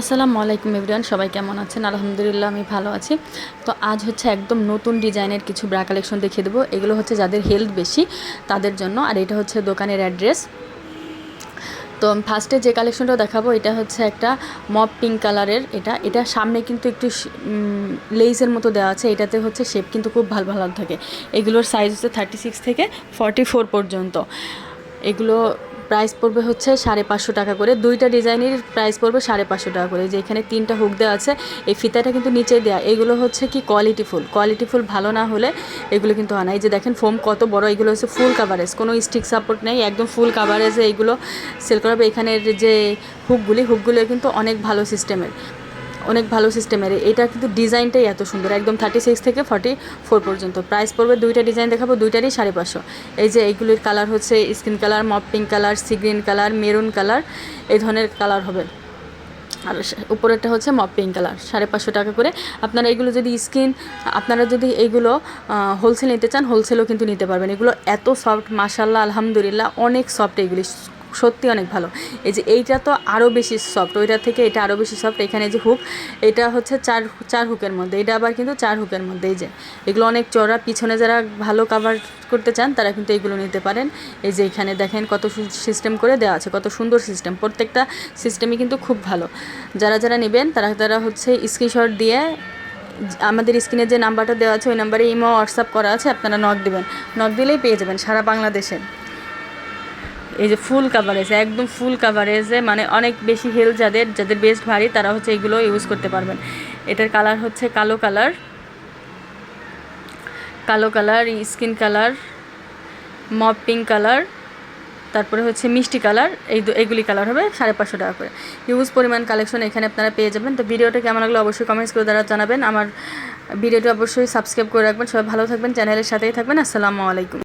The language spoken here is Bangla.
আসসালামু আলাইকুম এভরিওয়ান, সবাই কেমন আছেন? আলহামদুলিল্লাহ, আমি ভালো আছি। তো আজ হচ্ছে একদম নতুন ডিজাইনের কিছু ব্রা কালেকশন দেখিয়ে দেবো। এগুলো হচ্ছে যাদের হেলথ বেশি, তাদের জন্য। আর এটা হচ্ছে দোকানের অ্যাড্রেস। তো ফার্স্টে যে কালেকশনটা দেখাবো, এটা হচ্ছে একটা মপ পিঙ্ক কালারের এটা এটা সামনে কিন্তু একটু লেইসের মতো দেওয়া আছে। এটাতে হচ্ছে শেপ কিন্তু খুব ভালো ভালো থাকে। এগুলোর সাইজ হচ্ছে থার্টি সিক্স থেকে ফর্টি ফোর পর্যন্ত। এগুলো প্রাইস পড়বে হচ্ছে সাড়ে পাঁচশো টাকা করে। দুইটা ডিজাইনের প্রাইস পড়বে সাড়ে পাঁচশো টাকা করে। যে এখানে তিনটা হুক দেওয়া আছে, এই ফিতাটা কিন্তু নিচে দেওয়া এগুলো হচ্ছে কি কোয়ালিটি ফুল কোয়ালিটি ফুল ভালো না হলে এগুলো কিন্তু আনা এই যে দেখেন ফোম কত বড়, এগুলো হচ্ছে ফুল কাভারেজ কোনো স্টিক সাপোর্ট নেই, একদম ফুল কাভারেজে এইগুলো সেল করা হবে। এখানের যে হুকগুলি হুকগুলো কিন্তু অনেক ভালো সিস্টেমের অনেক ভালো সিস্টেমের। এটা কিন্তু ডিজাইনটাই এত সুন্দর। একদম থার্টি সিক্স থেকে ফর্টি ফোর পর্যন্ত। প্রাইস পড়বে দুইটা ডিজাইন দেখাবো, দুইটারই সাড়ে পাঁচশো। এই যে এইগুলির কালার হচ্ছে skin colour mop pink colour sea green colour maroon colour এই ধরনের কালার হবে। আর উপরেরটা হচ্ছে মপ পিঙ্ক কালার সাড়ে পাঁচশো টাকা করে। আপনারা এগুলো যদি স্কিন আপনারা যদি এইগুলো হোলসেল নিতে চান হোলসেলও কিন্তু নিতে পারবেন। এগুলো এত সফট মাসাল্লাহ আলহামদুলিল্লাহ, অনেক সফট এগুলি। সত্যি অনেক ভালো। এই যে এইটা তো আরও বেশি সফট ওইটার থেকে এটা আরও বেশি সফট এখানে যে হুক এটা হচ্ছে চার চার হুকের মধ্যে, এটা আবার কিন্তু চার হুকের মধ্যে, এই যে। এগুলো অনেক চড়া পিছনে যারা ভালো কাভার করতে চান, তারা কিন্তু এগুলো নিতে পারেন। এই যে এখানে দেখেন কত সিস্টেম করে দেওয়া আছে, কত সুন্দর সিস্টেম প্রত্যেকটা সিস্টেমই কিন্তু খুব ভালো। যারা যারা নেবেন, তারা তারা হচ্ছে স্ক্রিনশট দিয়ে, আমাদের স্ক্রিনে যে নাম্বারটা দেওয়া আছে, ওই নাম্বারে ইমো হোয়াটসঅ্যাপ করা আছে, আপনারা নক দেবেন। নক দিলেই পেয়ে যাবেন সারা বাংলাদেশে। এই যে ফুল কাভারেজ একদম ফুল কাভারেজে মানে অনেক বেশি হেল যাদের যাদের বেস্ট ভারী, তারা হচ্ছে এগুলো ইউজ করতে পারবেন। এটার কালার হচ্ছে কালো কালার কালো কালার স্কিন কালার মপ পিঙ্ক কালার তারপরে হচ্ছে মিষ্টি কালার এই এইগুলি কালার হবে সাড়ে পাঁচশো টাকা করে। ইউজ পরিমাণ কালেকশন এখানে আপনারা পেয়ে যাবেন। তো ভিডিওটা কেমন লাগল অবশ্যই কমেন্টস করে দ্বারা জানাবেন। আমার ভিডিওটি অবশ্যই সাবস্ক্রাইব করে রাখবেন। সবাই ভালো থাকবেন চ্যানেলের সাথেই থাকবেন। আসসালামু আলাইকুম।